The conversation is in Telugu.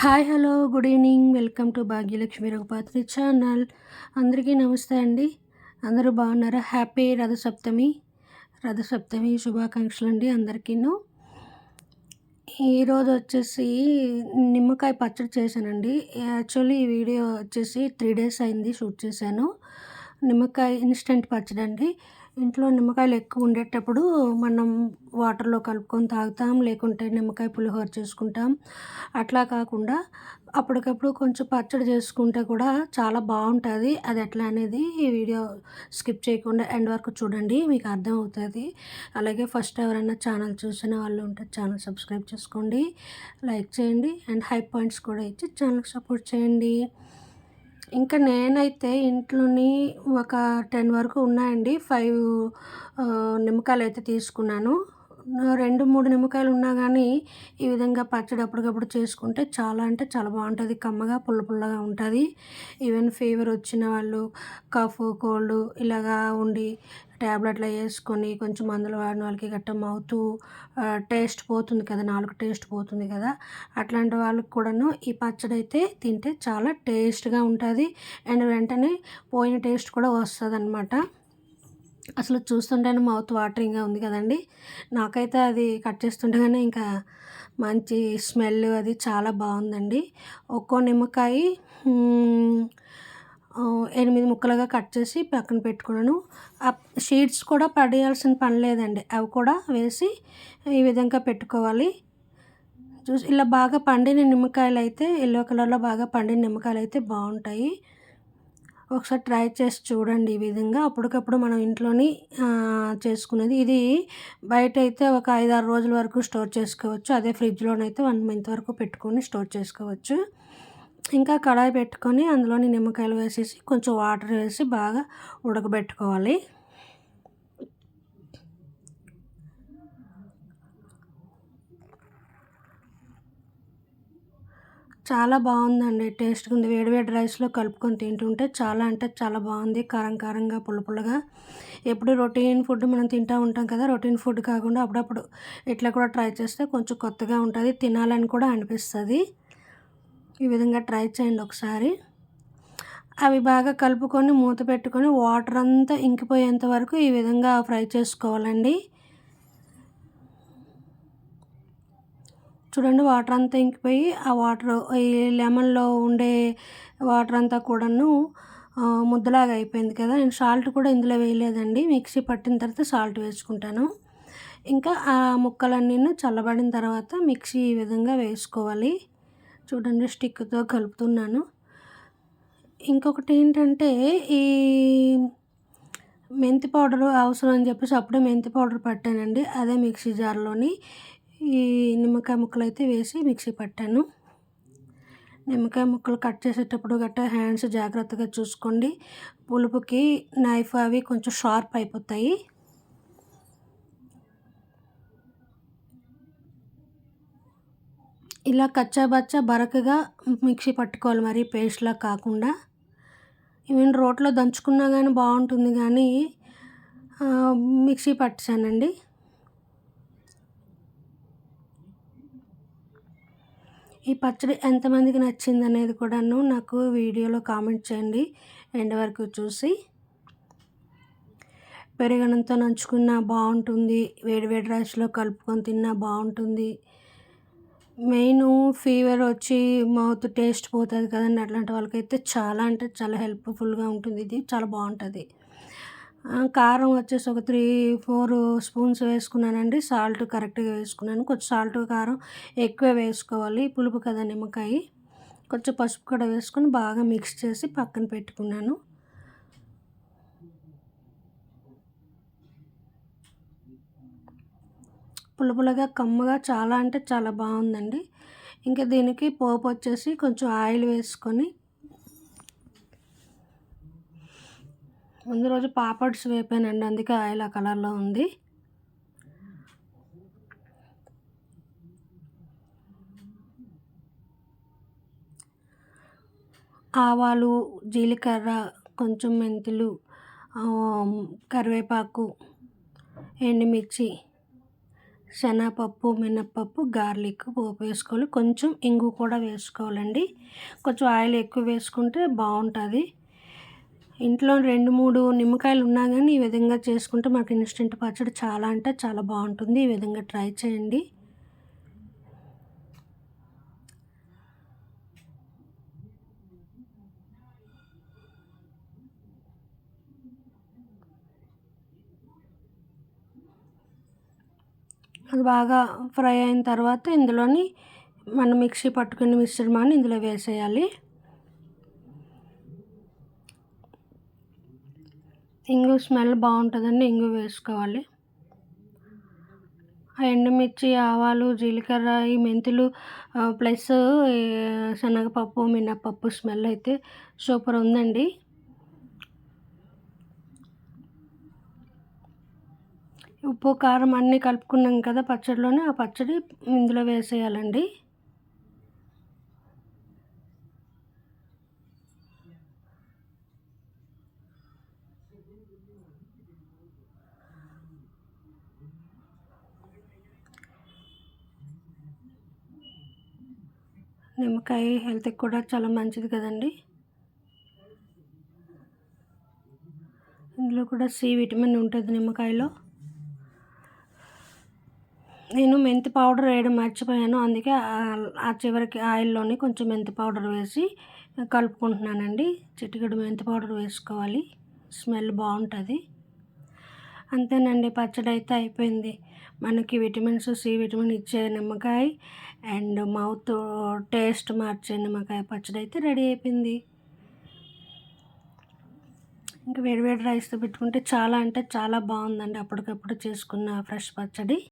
Hi hello good evening. Welcome to Bhagyalakshmi Raghupatri channel. అందరికీ నమస్తే అండి. అందరూ బాగున్నారా? హ్యాపీ రథసప్తమి. రథసప్తమి శుభాకాంక్షలు అండి అందరికీను ఈరోజు వచ్చేసి నిమ్మకాయ పచ్చడి చేశానండి. యాక్చువల్లీ ఈ వీడియో వచ్చేసి త్రీ డేస్ అయింది షూట్ చేశాను. నిమ్మకాయ ఇన్స్టెంట్ పచ్చడి అండి ఇంట్లో నిమ్మకాయలు ఎక్కువ ఉండేటప్పుడు మనం వాటర్లో కలుపుకొని తాగుతాం లేకుంటే నిమ్మకాయ పులిహోర చేసుకుంటాం. అట్లా కాకుండా అప్పటికప్పుడు కొంచెం పచ్చడి చేసుకుంటే కూడా చాలా బాగుంటుంది. అది ఎట్లా అనేది ఈ వీడియో స్కిప్ చేయకుండా ఎండ్ వరకు చూడండి మీకు అర్థమవుతుంది. అలాగే ఫస్ట్ ఎవరైనా ఛానల్ చూసిన వాళ్ళు ఉంటే ఛానల్ సబ్స్క్రైబ్ చేసుకోండి లైక్ చేయండి అండ్ హై పాయింట్స్ కూడా ఇచ్చి ఛానల్కి సపోర్ట్ చేయండి. ఇంకా నేనైతే ఇంట్లోని ఒక టెన్ వరకు ఉన్నాయండి. ఫైవ్ నిమ్మకాయలు అయితే తీసుకున్నాను. రెండు మూడు నిమ్మకాయలు ఉన్నా కానీ ఈ విధంగా పచ్చడి అప్పటికప్పుడు చేసుకుంటే చాలా అంటే చాలా బాగుంటుంది. కమ్మగా పుల్ల పుల్లగా ఉంటుంది. ఈవెన్ ఫీవర్ వచ్చిన వాళ్ళు కఫ్ కోల్డ్ ఇలాగా ఉండి ట్యాబ్లెట్లు వేసుకొని కొంచెం మందులు వాడిన వాళ్ళకి గట్ట మౌత్ టేస్ట్ పోతుంది కదా నాలుగు టేస్ట్ పోతుంది కదా. అట్లాంటి వాళ్ళకి కూడాను ఈ పచ్చడి అయితే తింటే చాలా టేస్ట్గా ఉంటుంది. అండ్ వెంటనే పోయిన టేస్ట్ కూడా వస్తుంది అనమాట అసలు చూస్తుంటేనే మౌత్ వాటరింగ్గా ఉంది కదండి. నాకైతే అది కట్ చేస్తుండగానే ఇంకా మంచి స్మెల్ అది చాలా బాగుందండి. ఒక్కో నిమ్మకాయ ఎనిమిది ముక్కలుగా కట్ చేసి పక్కన పెట్టుకున్నాను. ఆ షీట్స్ కూడా పడేయాల్సిన పని లేదండి. అవి కూడా వేసి ఈ విధంగా పెట్టుకోవాలి. చూసి ఇలా బాగా పండిన నిమ్మకాయలు అయితే ఎల్లో కలర్లో బాగా పండిన నిమ్మకాయలు అయితే బాగుంటాయి. ఒకసారి ట్రై చేసి చూడండి ఈ విధంగా. అప్పటికప్పుడు మనం ఇంట్లోని చేసుకునేది. ఇది బయట అయితే ఒక ఐదు ఆరు రోజుల వరకు స్టోర్ చేసుకోవచ్చు. అదే ఫ్రిడ్జ్లోనైతే వన్ మంత్ వరకు పెట్టుకొని స్టోర్ చేసుకోవచ్చు. ఇంకా కడాయి పెట్టుకొని అందులోని నిమ్మకాయలు వేసేసి కొంచెం వాటర్ వేసి బాగా ఉడకబెట్టుకోవాలి. చాలా బాగుందండి టేస్ట్గా ఉంది. వేడివేడి రైస్లో కలుపుకొని తింటుంటే చాలా అంటే చాలా బాగుంది. కారం కారంగా పుల్ల పుల్లగా. ఎప్పుడు రొటీన్ ఫుడ్ మనం తింటూ ఉంటాం కదా రొటీన్ ఫుడ్ కాకుండా అప్పుడప్పుడు ఇట్లా కూడా ట్రై చేస్తే కొంచెం కొత్తగా ఉంటుంది తినాలని కూడా అనిపిస్తుంది. ఈ విధంగా ట్రై చేయండి ఒకసారి. అవి బాగా కలుపుకొని మూత పెట్టుకొని వాటర్ అంతా ఇంకిపోయేంత వరకు ఈ విధంగా ఫ్రై చేసుకోవాలండి. చూడండి వాటర్ అంతా ఇంకిపోయి ఆ వాటర్ ఈ లెమన్లో ఉండే వాటర్ అంతా కూడాను ముద్దలాగా అయిపోయింది కదా. నేను సాల్ట్ కూడా ఇందులో వేయలేదండి. మిక్సీ పట్టిన తర్వాత సాల్ట్ వేసుకుంటాను. ఇంకా ఆ ముక్కలన్నీ చల్లబడిన తర్వాత మిక్సీ ఈ విధంగా వేసుకోవాలి. చూడండి స్టిక్తో కలుపుతున్నాను. ఇంకొకటి ఏంటంటే ఈ మెంతి పౌడర్ అవసరం అని చెప్పేసి అప్పుడే మెంతి పౌడర్ పట్టానండి. అదే మిక్సీ జార్లోని ఈ నిమ్మకాయ ముక్కలు అయితే వేసి మిక్సీ పట్టాను. నిమ్మకాయ ముక్కలు కట్ చేసేటప్పుడు గట్టా హ్యాండ్స్ జాగ్రత్తగా చూసుకోండి. పులుపుకి నైఫ్ అవి కొంచెం షార్ప్ అయిపోతాయి. ఇలా కచ్చాబచ్చా బరకగా మిక్సీ పట్టుకోవాలి మరి పేస్ట్లా కాకుండా. ఈవెన్ రోట్లో దంచుకున్నా కానీ బాగుంటుంది కానీ మిక్సీ పట్టానండి. ఈ పచ్చడి ఎంతమందికి నచ్చింది అనేది కూడాను నాకు వీడియోలో కామెంట్ చేయండి ఎండ్ వరకు చూసి. పెరగనంతో నంచుకున్నా బాగుంటుంది వేడి వేడి రైస్లో కలుపుకొని తిన్నా బాగుంటుంది. మెయిన్ ఫీవర్ వచ్చి మౌత్ టేస్ట్ పోతుంది కదండి అట్లాంటి వాళ్ళకైతే చాలా అంటే చాలా హెల్ప్ఫుల్గా ఉంటుంది. ఇది చాలా బాగుంటుంది. కారం వచ్చేసి ఒక త్రీ ఫోర్ స్పూన్స్ వేసుకున్నానండి. సాల్ట్ కరెక్ట్గా వేసుకున్నాను. కొంచెం సాల్ట్ కారం ఎక్కువ వేసుకోవాలి. పులుపు కదా నిమ్మకాయ. కొంచెం పసుపు కూడా వేసుకొని బాగా మిక్స్ చేసి పక్కన పెట్టుకున్నాను. పులపులగా కమ్మగా చాలా అంటే చాలా బాగుందండి. ఇంకా దీనికి పోపు వచ్చేసి కొంచెం ఆయిల్ వేసుకొని ముందు రోజు పాపడ్స్ వేపానండి అందుకే ఆయిల్ ఆ కలర్లో ఉంది. ఆవాలు జీలకర్ర కొంచెం మెంతులు కరివేపాకు ఎండుమిర్చి శనగపప్పు మినప్పప్పు గార్లిక్ పోపు వేసుకోవాలి. కొంచెం ఇంగు కూడా వేసుకోవాలండి. కొంచెం ఆయిల్ ఎక్కువ వేసుకుంటే బాగుంటుంది. ఇంట్లో రెండు మూడు నిమ్మకాయలు ఉన్నా కానీ ఈ విధంగా చేసుకుంటే మాకు ఇన్స్టెంట్ పచ్చడి చాలా అంటే చాలా బాగుంటుంది. ఈ విధంగా ట్రై చేయండి. అది బాగా ఫ్రై అయిన తర్వాత ఇందులోని మనం మిక్సీ పట్టుకుని మిశ్రమాన్ని ఇందులో వేసేయాలి. ఇంగు స్మెల్ బాగుంటుందండి ఇంగు వేసుకోవాలి. ఆ ఎండుమిర్చి ఆవాలు జీలకర్ర ఈ మెంతులు ప్లస్ శనగపప్పు మినప్పప్పు స్మెల్ అయితే సూపర్ ఉందండి. ఉప్పు కారం అన్నీ కలుపుకున్నాం కదా పచ్చడిలోనే. ఆ పచ్చడి ఇందులో వేసేయాలండి. నిమ్మకాయ హెల్త్కి కూడా చాలా మంచిది కదండి. ఇందులో కూడా సి విటమిన్ ఉంటుంది నిమ్మకాయలో. నేను మెంతి పౌడర్ వేయడం మర్చిపోయాను. అందుకే ఆ చివరికి ఆయిల్లోనే కొంచెం మెంతి పౌడర్ వేసి కలుపుకుంటున్నానండి. చిటికెడు మెంతి పౌడర్ వేసుకోవాలి. స్మెల్ బాగుంటుంది. అంతేనండి పచ్చడి అయితే అయిపోయింది. మనకి విటమిన్స్ సి విటమిన్ ఇచ్చే నిమ్మకాయ అండ్ మౌత్ టేస్ట్ మార్చే నిమ్మకాయ పచ్చడి అయితే రెడీ అయిపోయింది. ఇంకా వేడి వేడి రైస్తో పెట్టుకుంటే చాలా అంటే చాలా బాగుందండి. అప్పటికప్పుడు చేసుకున్న ఫ్రెష్ పచ్చడి.